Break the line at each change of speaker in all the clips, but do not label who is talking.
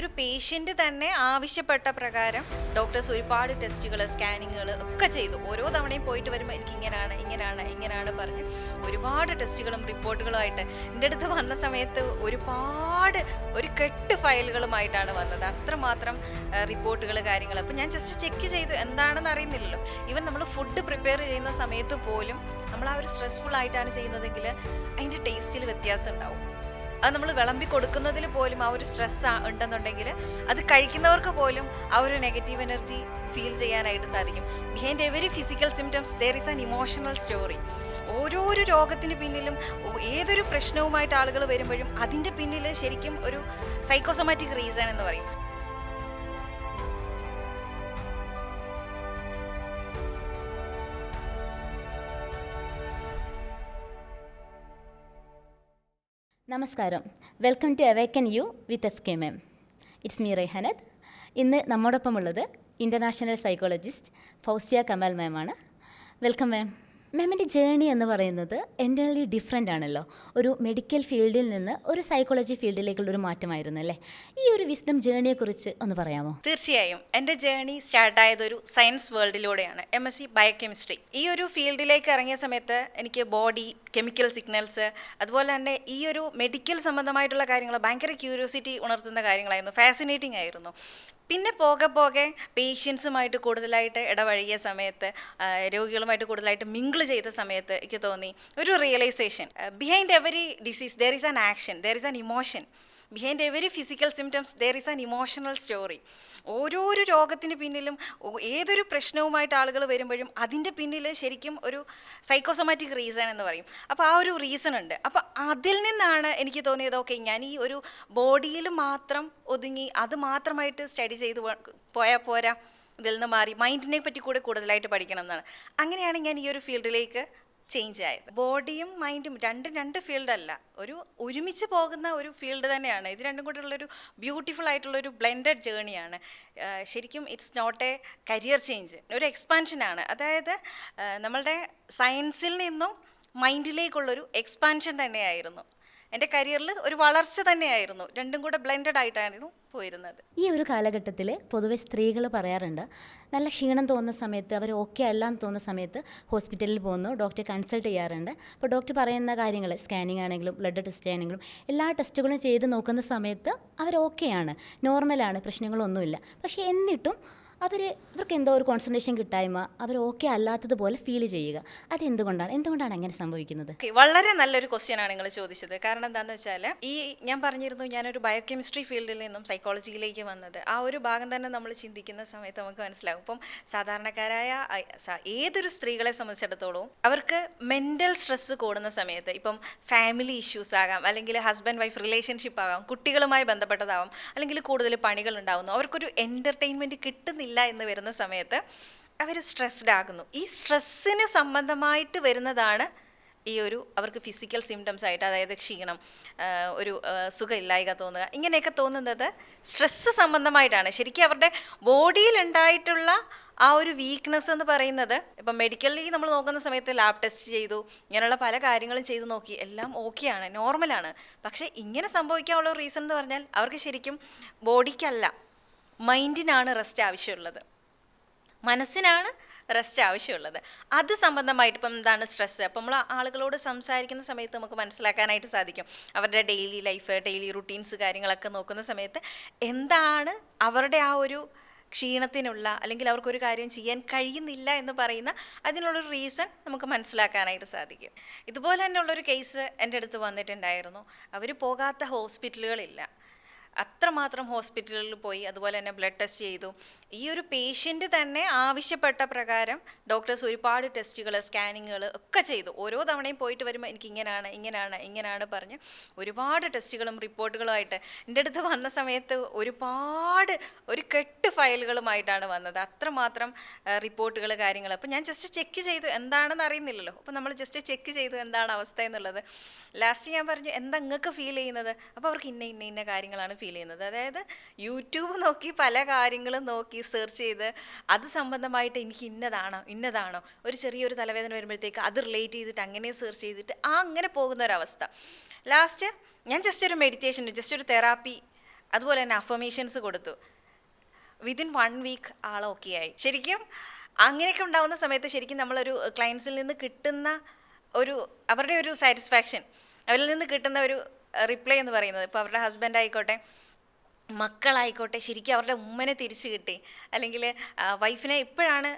ഒരു പേഷ്യൻ്റ് തന്നെ ആവശ്യപ്പെട്ട പ്രകാരം ഡോക്ടേഴ്സ് ഒരുപാട് ടെസ്റ്റുകൾ സ്കാനിങ്ങുകൾ ഒക്കെ ചെയ്തു ഓരോ തവണയും പോയിട്ട് വരുമ്പോൾ എനിക്ക് ഇങ്ങനെയാണ് ഇങ്ങനെയാണ് ഇങ്ങനെയാണ് പറഞ്ഞ് ഒരുപാട് ടെസ്റ്റുകളും റിപ്പോർട്ടുകളുമായിട്ട് എൻ്റെ അടുത്ത് വന്ന സമയത്ത് ഒരുപാട് ഒരു കെട്ട് ഫയലുകളുമായിട്ടാണ് വന്നത് അത്രമാത്രം റിപ്പോർട്ടുകൾ കാര്യങ്ങൾ അപ്പോൾ ഞാൻ ജസ്റ്റ് ചെക്ക് ചെയ്തു എന്താണെന്ന് അറിയുന്നില്ലല്ലോ ഈവൻ നമ്മൾ ഫുഡ് പ്രിപ്പയർ ചെയ്യുന്ന സമയത്ത് പോലും നമ്മൾ ആ ഒരു സ്ട്രെസ്ഫുൾ ആയിട്ടാണ് ചെയ്യുന്നതെങ്കിൽ അതിൻ്റെ ടേസ്റ്റിൽ വ്യത്യാസം ഉണ്ടാവും അത് നമ്മൾ വിളമ്പി കൊടുക്കുന്നതിൽ പോലും ആ ഒരു സ്ട്രെസ് ഉണ്ടെന്നുണ്ടെങ്കിൽ അത് കഴിക്കുന്നവർക്ക് പോലും ആ ഒരു നെഗറ്റീവ് എനർജി ഫീൽ ചെയ്യാനായിട്ട് സാധിക്കും behind every physical symptoms there is an emotional story ഓരോരോ രോഗത്തിന് പിന്നിലും ഏതൊരു പ്രശ്നവുമായിട്ട് ആളുകൾ വരുമ്പോഴും അതിൻ്റെ പിന്നിൽ ശരിക്കും ഒരു സൈക്കോസൊമാറ്റിക് റീസൺ എന്ന് പറയും
നമസ്കാരം welcome to awaken you with F K ma'am it's me റെഹനദ് ഇന്ന് നമ്മോടൊപ്പമുള്ളത് ഇൻ്റർനാഷണൽ സൈക്കോളജിസ്റ്റ് ഫൗസിയ കമാൽ ആണ് വെൽക്കം മാം മാമിൻ്റെ ജേണി എന്ന് പറയുന്നത് എൻ്റർലി ഡിഫറെൻ്റ് ആണല്ലോ ഒരു മെഡിക്കൽ ഫീൽഡിൽ നിന്ന് ഒരു സൈക്കോളജി ഫീൽഡിലേക്കുള്ള ഒരു മാറ്റമായിരുന്നു അല്ലേ ഈ ഒരു വിസ്ഡം ജേണിയെക്കുറിച്ച് ഒന്ന് പറയാമോ തീർച്ചയായും എൻ്റെ ജേണി സ്റ്റാർട്ടായത് ഒരു സയൻസ് വേൾഡിലൂടെയാണ് എം എസ് സി ബയോകെമിസ്ട്രി ഈ ഒരു ഫീൽഡിലേക്ക് ഇറങ്ങിയ സമയത്ത് എനിക്ക് ബോഡി കെമിക്കൽ സിഗ്നൽസ് അതുപോലെ തന്നെ ഈ ഒരു മെഡിക്കൽ സംബന്ധമായിട്ടുള്ള കാര്യങ്ങൾ ഭയങ്കര ക്യൂരിയോസിറ്റി ഉണർത്തുന്ന കാര്യങ്ങളായിരുന്നു ഫാസിനേറ്റിംഗ് ആയിരുന്നു പിന്നെ പോകെ പോകെ പേഷ്യൻസുമായിട്ട് കൂടുതലായിട്ട് ഇടപഴകിയ സമയത്ത് രോഗികളുമായിട്ട് കൂടുതലായിട്ട് മിങ്കിൾ ചെയ്ത സമയത്ത് എനിക്ക് തോന്നി ഒരു realisation behind every disease there is an action there is an emotion behind every physical symptoms there is an emotional story ഓരോരോ രോഗത്തിന് പിന്നിലും ഏതൊരു പ്രശ്നവുമായിട്ട് ആളുകൾ വരുമ്പോഴും അതിൻ്റെ പിന്നിൽ ശരിക്കും ഒരു സൈക്കോസൊമാറ്റിക് റീസൺ എന്ന് പറയും അപ്പോൾ ആ ഒരു റീസൺ ഉണ്ട് അപ്പോൾ അതിൽ നിന്നാണ് എനിക്ക് തോന്നിയത് ഓക്കെ ഞാൻ ഈ ഒരു ബോഡിയിൽ മാത്രം ഒതുങ്ങി അത് മാത്രമായിട്ട് സ്റ്റഡി ചെയ്ത് പോയാൽ പോരാ ഇതിൽ നിന്ന് മാറി മൈൻഡിനെ പറ്റി കൂടെ കൂടുതലായിട്ട് പഠിക്കണം എന്നാണ് അങ്ങനെയാണ് ഞാൻ ഈ ഒരു ഫീൽഡിലേക്ക് ചേഞ്ച് ആയത് ബോഡിയും മൈൻഡും രണ്ട് രണ്ട് ഫീൽഡല്ല ഒരു ഒരുമിച്ച് പോകുന്ന ഒരു ഫീൽഡ് തന്നെയാണ് ഇത് രണ്ടും കൂടെയുള്ളൊരു ബ്യൂട്ടിഫുൾ ആയിട്ടുള്ളൊരു ബ്ലെൻഡഡ് ജേണിയാണ് ശരിക്കും it's not a career change ഒരു എക്സ്പാൻഷനാണ് അതായത് നമ്മളുടെ സയൻസിൽ നിന്നും മൈൻഡിലേക്കുള്ളൊരു എക്സ്പാൻഷൻ തന്നെയായിരുന്നു എൻ്റെ കരിയറിൽ ഒരു വളർച്ച തന്നെയായിരുന്നു രണ്ടും കൂടെ ബ്ലെൻഡഡ് ആയിട്ടായിരുന്നു പോയിരുന്നത് ഈ ഒരു കാലഘട്ടത്തിൽ പൊതുവെ സ്ത്രീകൾ പറയാറുണ്ട് നല്ല ക്ഷീണം തോന്നുന്ന സമയത്ത് അവർ ഓക്കെ അല്ല എന്ന് തോന്നുന്ന സമയത്ത് ഹോസ്പിറ്റലിൽ പോകുന്നു ഡോക്ടറെ കൺസൾട്ട് ചെയ്യാറുണ്ട് അപ്പോൾ ഡോക്ടർ പറയുന്ന കാര്യങ്ങൾ സ്കാനിങ് ആണെങ്കിലും ബ്ലഡ് ടെസ്റ്റ് ആണെങ്കിലും എല്ലാ ടെസ്റ്റുകളും ചെയ്ത് നോക്കുന്ന സമയത്ത് അവർ ഓക്കെയാണ് നോർമലാണ് പ്രശ്നങ്ങളൊന്നുമില്ല പക്ഷേ എന്നിട്ടും അവർ ഇവർക്ക് എന്തോ ഒരു കോൺസെൻട്രേഷൻ കിട്ടായ്മ അവർ ഓക്കെ അല്ലാത്തതുപോലെ ഫീൽ ചെയ്യുക അത് എന്തുകൊണ്ടാണ് എന്തുകൊണ്ടാണ് അങ്ങനെ സംഭവിക്കുന്നത്
വളരെ നല്ലൊരു ക്വസ്റ്റ്യൻ ആണ് നിങ്ങൾ ചോദിച്ചത് കാരണം എന്താണെന്ന് വെച്ചാൽ ഈ ഞാൻ പറഞ്ഞിരുന്നു ഞാനൊരു ബയോകെമിസ്ട്രി ഫീൽഡിൽ നിന്നും സൈക്കോളജിയിലേക്ക് വന്നത് ആ ഒരു ഭാഗം തന്നെ നമ്മൾ ചിന്തിക്കുന്ന സമയത്ത് നമുക്ക് മനസ്സിലാകും ഇപ്പം സാധാരണക്കാരായ ഏതൊരു സ്ത്രീകളെ സംബന്ധിച്ചിടത്തോളം അവർക്ക് മെൻ്റൽ സ്ട്രെസ്സ് കൂടുന്ന സമയത്ത് ഇപ്പം ഫാമിലി ഇഷ്യൂസ് ആകാം അല്ലെങ്കിൽ ഹസ്ബൻഡ് വൈഫ് റിലേഷൻഷിപ്പ് ആകാം കുട്ടികളുമായി ബന്ധപ്പെട്ടതാവാം അല്ലെങ്കിൽ കൂടുതൽ പണികൾ ഉണ്ടാവുന്നു അവർക്കൊരു എൻ്റർടൈൻമെൻറ്റ് കിട്ടുന്ന ചെയ്യുന്നില്ല എന്ന് വരുന്ന സമയത്ത് അവർ സ്ട്രെസ്ഡ് ആകുന്നു ഈ സ്ട്രെസ്സിന് സംബന്ധമായിട്ട് വരുന്നതാണ് ഈ ഒരു അവർക്ക് ഫിസിക്കൽ സിംറ്റംസ് ആയിട്ട് അതായത് ക്ഷീണം ഒരു സുഖമില്ലായ്ക തോന്നുക ഇങ്ങനെയൊക്കെ തോന്നുന്നത് സ്ട്രെസ്സ് സംബന്ധമായിട്ടാണ് ശരിക്കും അവരുടെ ബോഡിയിൽ ഉണ്ടായിട്ടുള്ള ആ ഒരു വീക്ക്നെസ് എന്ന് പറയുന്നത് ഇപ്പം മെഡിക്കലി നമ്മൾ നോക്കുന്ന സമയത്ത് ലാബ് ടെസ്റ്റ് ചെയ്തു ഇങ്ങനെയുള്ള പല കാര്യങ്ങളും ചെയ്തു നോക്കി എല്ലാം ഓക്കെയാണ് നോർമലാണ് പക്ഷേ ഇങ്ങനെ സംഭവിക്കാനുള്ള റീസൺ എന്ന് പറഞ്ഞാൽ അവർക്ക് ശരിക്കും ബോഡിക്കല്ല മൈൻഡിനാണ് റെസ്റ്റ് ആവശ്യമുള്ളത് മനസ്സിനാണ് റെസ്റ്റ് ആവശ്യമുള്ളത് അത് സംബന്ധമായിട്ട് ഇപ്പം എന്താണ് സ്ട്രെസ്സ് അപ്പം നമ്മൾ ആളുകളോട് സംസാരിക്കുന്ന സമയത്ത് നമുക്ക് മനസ്സിലാക്കാനായിട്ട് സാധിക്കും അവരുടെ ഡെയിലി ലൈഫ് ഡെയിലി റുട്ടീൻസ് കാര്യങ്ങളൊക്കെ നോക്കുന്ന സമയത്ത് എന്താണ് അവരുടെ ആ ഒരു ക്ഷീണത്തിനുള്ള അല്ലെങ്കിൽ അവർക്കൊരു കാര്യം ചെയ്യാൻ കഴിയുന്നില്ല എന്ന് പറയുന്ന അതിനുള്ളൊരു റീസൺ നമുക്ക് മനസ്സിലാക്കാനായിട്ട് സാധിക്കും ഇതുപോലെ തന്നെ ഉള്ളൊരു കേസ് എൻ്റെ അടുത്ത് വന്നിട്ടുണ്ടായിരുന്നു അവർ പോകാത്ത ഹോസ്പിറ്റലുകളില്ല അത്രമാത്രം ഹോസ്പിറ്റലുകളിൽ പോയി അതുപോലെ തന്നെ ബ്ലഡ് ടെസ്റ്റ് ചെയ്തു ഈ ഒരു പേഷ്യൻ്റ് തന്നെ ആവശ്യപ്പെട്ട പ്രകാരം ഡോക്ടേഴ്സ് ഒരുപാട് ടെസ്റ്റുകൾ സ്കാനിങ്ങുകൾ ഒക്കെ ചെയ്തു ഓരോ തവണയും പോയിട്ട് വരുമ്പോൾ എനിക്ക് ഇങ്ങനെയാണ് ഇങ്ങനെയാണ് ഇങ്ങനെയാണ് പറഞ്ഞ് ഒരുപാട് ടെസ്റ്റുകളും റിപ്പോർട്ടുകളുമായിട്ട് എൻ്റെ അടുത്ത് വന്ന സമയത്ത് ഒരുപാട് ഒരു കെട്ട് ഫയലുകളുമായിട്ടാണ് വന്നത് അത്രമാത്രം റിപ്പോർട്ടുകൾ കാര്യങ്ങൾ അപ്പോൾ ഞാൻ ജസ്റ്റ് ചെക്ക് ചെയ്തു എന്താണെന്ന് അറിയുന്നില്ലല്ലോ അപ്പോൾ നമ്മൾ ജസ്റ്റ് ചെക്ക് ചെയ്തു എന്താണ് അവസ്ഥ എന്നുള്ളത് ലാസ്റ്റ് ഞാൻ പറഞ്ഞു എന്താ നിങ്ങൾക്ക് ഫീൽ ചെയ്യുന്നത് അപ്പോൾ അവർക്ക് ഇന്ന ഇന്ന ഇന്ന കാര്യങ്ങളാണ് ഫീൽ ചെയ്യുന്നത് അതായത് യൂട്യൂബ് നോക്കി പല കാര്യങ്ങളും നോക്കി സെർച്ച് ചെയ്ത് അത് സംബന്ധമായിട്ട് എനിക്ക് ഇന്നതാണോ ഇന്നതാണോ ഒരു ചെറിയൊരു തലവേദന വരുമ്പോഴത്തേക്ക് അത് റിലേറ്റ് ചെയ്തിട്ട് അങ്ങനെ സെർച്ച് ചെയ്തിട്ട് ആ അങ്ങനെ പോകുന്ന ഒരവസ്ഥ ലാസ്റ്റ് ഞാൻ ജസ്റ്റ് ഒരു മെഡിറ്റേഷൻ ജസ്റ്റ് ഒരു തെറാപ്പി അതുപോലെ തന്നെ അഫർമേഷൻസ് കൊടുത്തു വിതിൻ വൺ വീക്ക് ആളൊക്കെ ആയി ശരിക്കും അങ്ങനെയൊക്കെ ഉണ്ടാകുന്ന സമയത്ത് ശരിക്കും നമ്മളൊരു ക്ലയൻസിൽ നിന്ന് കിട്ടുന്ന ഒരു അവരുടെ ഒരു സാറ്റിസ്ഫാക്ഷൻ അവരിൽ നിന്ന് കിട്ടുന്ന ഒരു റിപ്ലൈ എന്ന് പറയുന്നത് ഇപ്പോൾ അവരുടെ ഹസ്ബൻഡ് ആയിക്കോട്ടെ മക്കളായിക്കോട്ടെ ശരിക്കും അവരുടെ ഉമ്മനെ തിരിച്ചു കിട്ടി അല്ലെങ്കിൽ വൈഫിനെ ഇപ്പോഴാണ്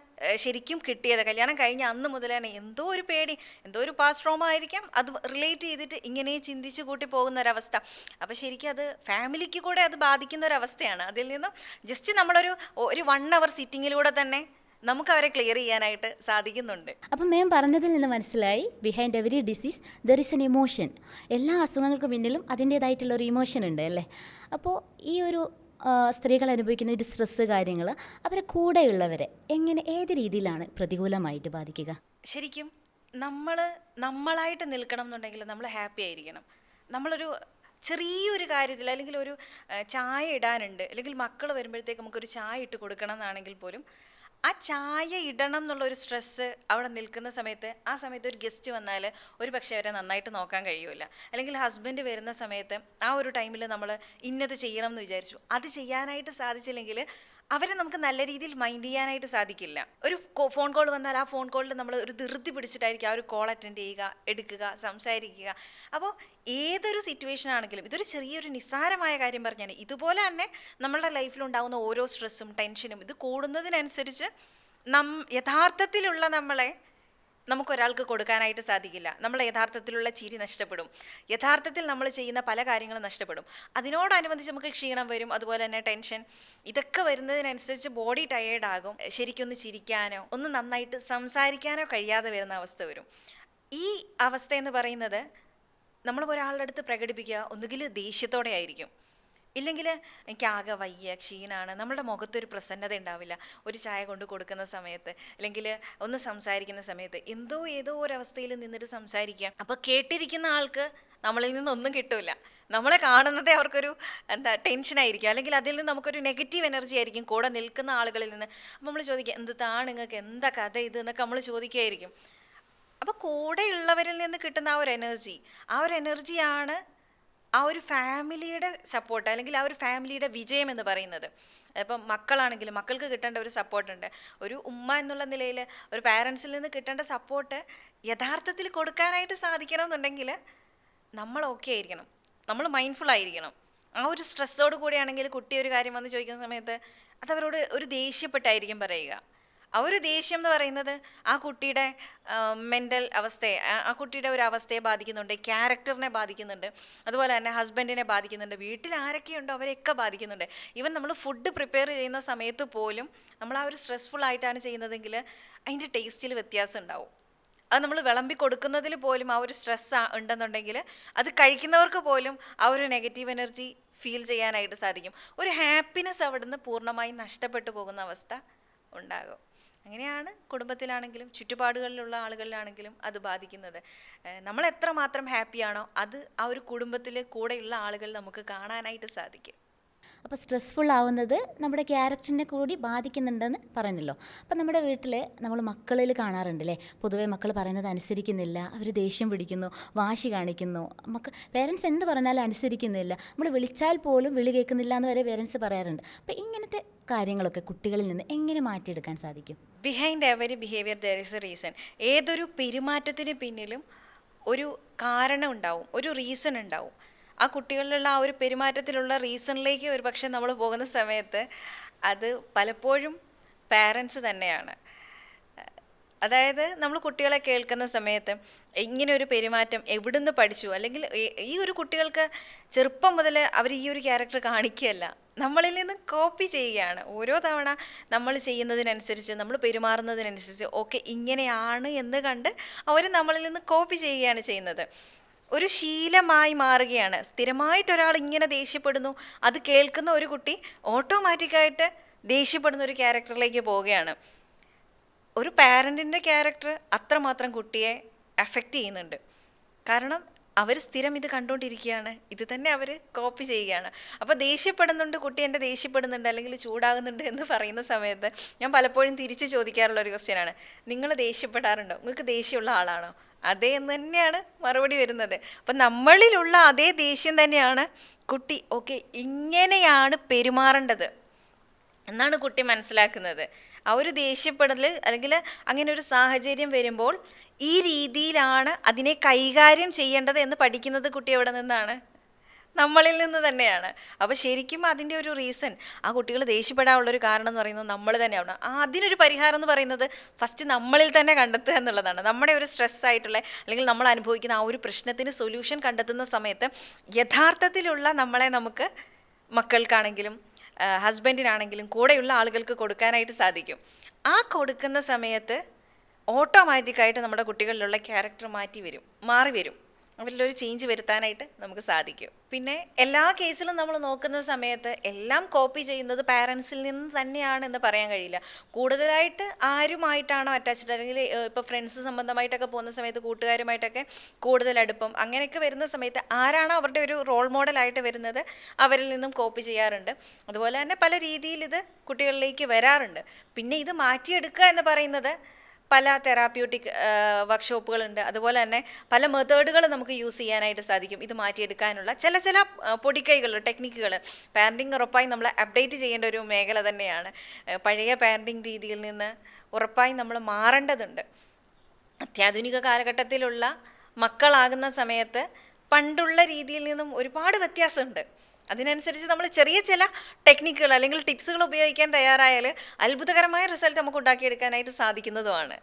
ശരിക്കും കിട്ടിയത് കല്യാണം കഴിഞ്ഞ അന്ന് മുതലാണ് എന്തോ ഒരു പേടി എന്തോ ഒരു പാസ് ആയിരിക്കാം അത് റിലേറ്റ് ചെയ്തിട്ട് ഇങ്ങനെ ചിന്തിച്ച് കൂട്ടി പോകുന്ന ഒരവസ്ഥ അപ്പോൾ ശരിക്കും അത് ഫാമിലിക്ക് കൂടെ അത് ബാധിക്കുന്ന ഒരവസ്ഥയാണ് അതിൽ നിന്നും ജസ്റ്റ് നമ്മളൊരു ഒരു വൺ അവർ സിറ്റിങ്ങിലൂടെ തന്നെ നമുക്ക് അവരെ ക്ലിയർ ചെയ്യാനായിട്ട് സാധിക്കുന്നുണ്ട് അപ്പൊ മാം പറഞ്ഞതിൽ നിന്ന് മനസ്സിലായി behind every disease there is an emotion എല്ലാ അസുഖങ്ങൾക്കും പിന്നിലും അതിൻ്റേതായിട്ടുള്ള ഒരു ഇമോഷൻ ഉണ്ട് അല്ലേ അപ്പോൾ ഈ ഒരു സ്ത്രീകൾ അനുഭവിക്കുന്ന ഒരു സ്ട്രെസ് കാര്യങ്ങൾ അവരെ കൂടെയുള്ളവരെ എങ്ങനെ ഏത് രീതിയിലാണ് പ്രതികൂലമായിട്ട് ബാധിക്കുക ശരിക്കും നമ്മൾ നമ്മളായിട്ട് നിൽക്കണം എന്നുണ്ടെങ്കിൽ നമ്മൾ ഹാപ്പി ആയിരിക്കണം നമ്മളൊരു ചെറിയൊരു കാര്യത്തിൽ അല്ലെങ്കിൽ ഒരു ചായ ഇടാനുണ്ട് അല്ലെങ്കിൽ മക്കൾ വരുമ്പോഴത്തേക്ക് നമുക്കൊരു ചായ ഇട്ട് കൊടുക്കണം എന്നാണെങ്കിൽ പോലും ആ ചായ ഇടണം എന്നുള്ള ഒരു സ്ട്രെസ് അവിടെ നിൽക്കുന്ന സമയത്ത് ആ സമയത്ത് ഒരു ഗസ്റ്റ് വന്നാൽ ഒരു പക്ഷേ അവരെ നന്നായിട്ട് നോക്കാൻ കഴിയൂല അല്ലെങ്കിൽ ഹസ്ബൻഡ് വരുന്ന സമയത്ത് ആ ഒരു ടൈമിൽ നമ്മൾ ഇന്നത് ചെയ്യണം എന്ന് വിചാരിച്ചു അത് ചെയ്യാനായിട്ട് സാധിച്ചില്ലെങ്കിൽ അവരെ നമുക്ക് നല്ല രീതിയിൽ മൈൻഡ് ചെയ്യാനായിട്ട് സാധിക്കില്ല ഒരു ഫോൺ കോൾ വന്നാൽ ആ ഫോൺ കോളിൽ നമ്മൾ ഒരു ധൃതി പിടിച്ചിട്ടായിരിക്കും ആ ഒരു കോൾ അറ്റൻഡ് ചെയ്യുക എടുക്കുക സംസാരിക്കുക അപ്പോൾ ഏതൊരു സിറ്റുവേഷൻ ആണെങ്കിലും ഇതൊരു ചെറിയൊരു നിസ്സാരമായ കാര്യം പറഞ്ഞാൽ ഇതുപോലെ തന്നെ നമ്മളുടെ ലൈഫിലുണ്ടാകുന്ന ഓരോ സ്ട്രെസ്സും ടെൻഷനും ഇത് കൂടുന്നതിനനുസരിച്ച് നം യഥാർത്ഥത്തിലുള്ള നമ്മളെ നമുക്കൊരാൾക്ക് കൊടുക്കാനായിട്ട് സാധിക്കില്ല നമ്മളെ യഥാർത്ഥത്തിലുള്ള ചിരി നഷ്ടപ്പെടും യഥാർത്ഥത്തിൽ നമ്മൾ ചെയ്യുന്ന പല കാര്യങ്ങളും നഷ്ടപ്പെടും അതിനോടനുബന്ധിച്ച് നമുക്ക് ക്ഷീണം വരും അതുപോലെ തന്നെ ടെൻഷൻ ഇതൊക്കെ വരുന്നതിനനുസരിച്ച് ബോഡി ടയേർഡ് ആകും ശരിക്കൊന്ന് ചിരിക്കാനോ ഒന്ന് നന്നായിട്ട് സംസാരിക്കാനോ കഴിയാതെ വരുന്ന അവസ്ഥ വരും ഈ അവസ്ഥ എന്ന് പറയുന്നത് നമ്മൾ ഒരാളുടെ അടുത്ത് പ്രകടിപ്പിക്കുക ഒന്നുകിൽ ദേഷ്യത്തോടെ ആയിരിക്കും ഇല്ലെങ്കിൽ എനിക്ക് ആകെ വയ്യ ക്ഷീണാണ് നമ്മുടെ മുഖത്തൊരു പ്രസന്നത ഉണ്ടാവില്ല ഒരു ചായ കൊണ്ട് കൊടുക്കുന്ന സമയത്ത് അല്ലെങ്കിൽ ഒന്ന് സംസാരിക്കുന്ന സമയത്ത് എന്തോ ഏതോ ഒരവസ്ഥയിൽ നിന്നിട്ട് സംസാരിക്കുക അപ്പോൾ കേട്ടിരിക്കുന്ന ആൾക്ക് നമ്മളിൽ നിന്നൊന്നും കിട്ടില്ല നമ്മളെ കാണുന്നതേ അവർക്കൊരു എന്താ ടെൻഷനായിരിക്കും അല്ലെങ്കിൽ അതിൽ നിന്ന് നമുക്കൊരു നെഗറ്റീവ് എനർജി ആയിരിക്കും കൂടെ നിൽക്കുന്ന ആളുകളിൽ നിന്ന് അപ്പോൾ നമ്മൾ ചോദിക്കുക എന്ത് താ നിങ്ങൾക്ക് എന്താ കഥ ഇത് എന്നൊക്കെ നമ്മൾ ചോദിക്കുകയായിരിക്കും അപ്പോൾ കൂടെയുള്ളവരിൽ നിന്ന് കിട്ടുന്ന ആ ഒരു എനർജി ആ ഒരു എനർജിയാണ് ആ ഒരു ഫാമിലിയുടെ സപ്പോർട്ട് അല്ലെങ്കിൽ ആ ഒരു ഫാമിലിയുടെ വിജയം എന്ന് പറയുന്നത് ഇപ്പം മക്കളാണെങ്കിലും മക്കൾക്ക് കിട്ടേണ്ട ഒരു സപ്പോർട്ടുണ്ട് ഒരു ഉമ്മ എന്നുള്ള നിലയിൽ ഒരു പാരൻസിൽ നിന്ന് കിട്ടേണ്ട സപ്പോർട്ട് യഥാർത്ഥത്തിൽ കൊടുക്കാനായിട്ട് സാധിക്കണമെന്നുണ്ടെങ്കിൽ നമ്മൾ ഓക്കെ ആയിരിക്കണം നമ്മൾ മൈൻഡ്ഫുൾ ആയിരിക്കണം ആ ഒരു സ്ട്രെസ്സോട് കൂടിയാണെങ്കിൽ കുട്ടി ഒരു കാര്യം വന്ന് ചോദിക്കുന്ന സമയത്ത് അതവരോട് ഒരു ദേഷ്യപ്പെട്ടായിരിക്കും പറയുക ആ ഒരു ദേഷ്യം എന്ന് പറയുന്നത് ആ കുട്ടിയുടെ മെൻ്റൽ അവസ്ഥയെ ആ കുട്ടിയുടെ ഒരു അവസ്ഥയെ ബാധിക്കുന്നുണ്ട് ക്യാരക്ടറിനെ ബാധിക്കുന്നുണ്ട് അതുപോലെ തന്നെ ഹസ്ബൻഡിനെ ബാധിക്കുന്നുണ്ട് വീട്ടിൽ ആരൊക്കെയുണ്ടോ അവരെയൊക്കെ ബാധിക്കുന്നുണ്ട് ഈവൻ നമ്മൾ ഫുഡ് പ്രിപ്പയർ ചെയ്യുന്ന സമയത്ത് പോലും നമ്മൾ ആ ഒരു സ്ട്രെസ്ഫുൾ ആയിട്ടാണ് ചെയ്യുന്നതെങ്കിൽ അതിൻ്റെ ടേസ്റ്റിൽ വ്യത്യാസം ഉണ്ടാവും അത് നമ്മൾ വിളമ്പി കൊടുക്കുന്നതിൽ പോലും ആ ഒരു സ്ട്രെസ് ഉണ്ടെന്നുണ്ടെങ്കിൽ അത് കഴിക്കുന്നവർക്ക് പോലും ആ ഒരു നെഗറ്റീവ് എനർജി ഫീൽ ചെയ്യാനായിട്ട് സാധിക്കും ഒരു ഹാപ്പിനെസ് അവിടുന്ന് പൂർണ്ണമായും നഷ്ടപ്പെട്ടു പോകുന്ന അവസ്ഥ ഉണ്ടാകും അങ്ങനെയാണ് കുടുംബത്തിലാണെങ്കിലും ചുറ്റുപാടുകളിലുള്ള ആളുകളിലാണെങ്കിലും അത് ബാധിക്കുന്നത് നമ്മൾ എത്രമാത്രം ഹാപ്പിയാണോ അത് ആ ഒരു കുടുംബത്തിലെ കൂടെയുള്ള ആളുകൾ നമുക്ക് കാണാനായിട്ട് സാധിക്കും
അപ്പോൾ സ്ട്രെസ്ഫുൾ ആവുന്നത് നമ്മുടെ ക്യാരക്ടറിനെ കൂടി ബാധിക്കുന്നുണ്ടെന്ന് പറഞ്ഞല്ലോ അപ്പോൾ നമ്മുടെ വീട്ടിൽ നമ്മൾ മക്കളിൽ കാണാറുണ്ടല്ലേ പൊതുവെ മക്കൾ പറയുന്നത് അനുസരിക്കുന്നില്ല അവർ ദേഷ്യം പിടിക്കുന്നു വാശി കാണിക്കുന്നു മക്കൾ പേരൻസ് എന്ത് പറഞ്ഞാലും അനുസരിക്കുന്നില്ല നമ്മൾ വിളിച്ചാൽ പോലും വിളി കേൾക്കുന്നില്ല എന്ന് വരെ പേരൻസ് പറയാറുണ്ട് അപ്പോൾ ഇങ്ങനത്തെ കാര്യങ്ങളൊക്കെ കുട്ടികളിൽ നിന്ന് എങ്ങനെ മാറ്റിയെടുക്കാൻ സാധിക്കും
behind every behaviour there is a reason ഏതൊരു പെരുമാറ്റത്തിന് പിന്നിലും ഒരു കാരണം ഉണ്ടാവും ഒരു റീസൺ ഉണ്ടാവും ആ കുട്ടികളിലുള്ള ആ ഒരു പെരുമാറ്റത്തിലുള്ള റീസണിലേക്ക് ഒരു പക്ഷേ നമ്മൾ പോകുന്ന സമയത്ത് അത് പലപ്പോഴും പാരൻസ് തന്നെയാണ് അതായത് നമ്മൾ കുട്ടികളെ കേൾക്കുന്ന സമയത്ത് ഇങ്ങനെ ഒരു പെരുമാറ്റം എവിടുന്ന് പഠിച്ചു അല്ലെങ്കിൽ ഈ ഒരു കുട്ടികൾക്ക് ചെറുപ്പം മുതൽ അവർ ഈ ഒരു ക്യാരക്ടർ കാണിക്കുകയല്ല നമ്മളിൽ നിന്ന് കോപ്പി ചെയ്യുകയാണ് ഓരോ തവണ നമ്മൾ ചെയ്യുന്നതിനനുസരിച്ച് നമ്മൾ പെരുമാറുന്നതിനനുസരിച്ച് ഓക്കെ ഇങ്ങനെയാണ് എന്ന് കണ്ട് അവർ നമ്മളിൽ നിന്ന് കോപ്പി ചെയ്യുകയാണ് ചെയ്യുന്നത് ഒരു ശീലമായി മാറുകയാണ് സ്ഥിരമായിട്ട് ഒരാൾ ഇങ്ങനെ ദേഷ്യപ്പെടുന്നു അത് കേൾക്കുന്ന ഒരു കുട്ടി ഓട്ടോമാറ്റിക്കായിട്ട് ദേഷ്യപ്പെടുന്ന ഒരു ക്യാരക്ടറിലേക്ക് പോവുകയാണ് ഒരു പാരൻറ്റിൻ്റെ ക്യാരക്ടർ അത്രമാത്രം കുട്ടിയെ എഫക്റ്റ് ചെയ്യുന്നുണ്ട് കാരണം അവർ സ്ഥിരം ഇത് കണ്ടുകൊണ്ടിരിക്കുകയാണ് ഇത് തന്നെ അവർ കോപ്പി ചെയ്യുകയാണ് അപ്പോൾ ദേഷ്യപ്പെടുന്നുണ്ട് കുട്ടി എൻ്റെ ദേഷ്യപ്പെടുന്നുണ്ട് അല്ലെങ്കിൽ ചൂടാകുന്നുണ്ട് എന്ന് പറയുന്ന സമയത്ത് ഞാൻ പലപ്പോഴും തിരിച്ച് ചോദിക്കാറുള്ള ഒരു ക്വസ്റ്റ്യൻ ആണ് നിങ്ങൾ ദേഷ്യപ്പെടാറുണ്ടോ നിങ്ങൾക്ക് ദേഷ്യമുള്ള ആളാണോ അതേ എന്ന് തന്നെയാണ് മറുപടി വരുന്നത് അപ്പം നമ്മളിലുള്ള അതേ ദേഷ്യം തന്നെയാണ് കുട്ടി ഓക്കെ ഇങ്ങനെയാണ് പെരുമാറേണ്ടത് എന്നാണ് കുട്ടി മനസ്സിലാക്കുന്നത് ആ ഒരു ദേഷ്യപ്പെടൽ അല്ലെങ്കിൽ അങ്ങനെ ഒരു സാഹചര്യം വരുമ്പോൾ ഈ രീതിയിലാണ് അതിനെ കൈകാര്യം ചെയ്യേണ്ടത് എന്ന് പഠിക്കുന്നത് കുട്ടി എവിടെ നിന്നാണ് നമ്മളിൽ നിന്ന് തന്നെയാണ് അപ്പോൾ ശരിക്കും അതിൻ്റെ ഒരു റീസൺ ആ കുട്ടികൾ ദേഷ്യപ്പെടാനുള്ളൊരു കാരണം എന്ന് പറയുന്നത് നമ്മൾ തന്നെയാണ് അതിനൊരു പരിഹാരം എന്ന് പറയുന്നത് ഫസ്റ്റ് നമ്മളിൽ തന്നെ കണ്ടെത്തുക എന്നുള്ളതാണ് നമ്മുടെ ഒരു സ്ട്രെസ് ആയിട്ടുള്ള അല്ലെങ്കിൽ നമ്മൾ അനുഭവിക്കുന്ന ആ ഒരു പ്രശ്നത്തിന് സൊല്യൂഷൻ കണ്ടെത്തുന്ന സമയത്ത് യഥാർത്ഥത്തിലുള്ള നമ്മളെ നമുക്ക് മക്കൾക്കാണെങ്കിലും ഹസ്ബൻഡിനാണെങ്കിലും കൂടെയുള്ള ആളുകൾക്ക് കൊടുക്കാനായിട്ട് സാധിക്കും ആ കൊടുക്കുന്ന സമയത്ത് ഓട്ടോമാറ്റിക്കായിട്ട് നമ്മുടെ കുട്ടികളിലുള്ള ക്യാരക്ടർ മാറ്റി വരും മാറി വരും അവരിലൊരു ചേഞ്ച് വരുത്താനായിട്ട് നമുക്ക് സാധിക്കും പിന്നെ എല്ലാ കേസിലും നമ്മൾ നോക്കുന്ന സമയത്ത് എല്ലാം കോപ്പി ചെയ്യുന്നത് പാരൻസിൽ നിന്ന് തന്നെയാണ് എന്ന് പറയാൻ കഴിയില്ല കൂടുതലായിട്ട് ആരുമായിട്ടാണോ അറ്റാച്ച്ഡ് അല്ലെങ്കിൽ ഇപ്പോൾ ഫ്രണ്ട്സ് സംബന്ധമായിട്ടൊക്കെ പോകുന്ന സമയത്ത് കൂട്ടുകാരുമായിട്ടൊക്കെ കൂടുതൽ അടുപ്പം അങ്ങനെയൊക്കെ വരുന്ന സമയത്ത് ആരാണോ അവരുടെ ഒരു റോൾ മോഡലായിട്ട് വരുന്നത് അവരിൽ നിന്നും കോപ്പി ചെയ്യാറുണ്ട് അതുപോലെ തന്നെ പല രീതിയിൽ ഇത് കുട്ടികളിലേക്ക് വരാറുണ്ട് പിന്നെ ഇത് മാറ്റിയെടുക്കുക എന്ന് പറയുന്നത് പല തെറാപ്യൂട്ടിക് വർക്ക്ഷോപ്പുകളുണ്ട് അതുപോലെ തന്നെ പല മെത്തേഡുകൾ നമുക്ക് യൂസ് ചെയ്യാനായിട്ട് സാധിക്കും ഇത് മാറ്റിയെടുക്കാനുള്ള ചില ചില പൊടിക്കൈകൾ ടെക്നിക്കുകൾ പാരൻറ്റിങ് ഉറപ്പായി നമ്മൾ അപ്ഡേറ്റ് ചെയ്യേണ്ട ഒരു മേഖല തന്നെയാണ് പഴയ പാരൻറ്റിങ് രീതിയിൽ നിന്ന് ഉറപ്പായി നമ്മൾ മാറേണ്ടതുണ്ട് അത്യാധുനിക കാലഘട്ടത്തിലുള്ള മക്കളാകുന്ന സമയത്ത് പണ്ടുള്ള രീതിയിൽ നിന്നും ഒരുപാട് വ്യത്യാസമുണ്ട് അതിനനുസരിച്ച് നമ്മൾ ചെറിയ ചില ടെക്നിക്കുകൾ അല്ലെങ്കിൽ ടിപ്സുകൾ ഉപയോഗിക്കാൻ തയ്യാറായാൽ അത്ഭുതകരമായ റിസൾട്ട് നമുക്ക് ഉണ്ടാക്കിയെടുക്കാനായിട്ട് സാധിക്കുന്നതുമാണ്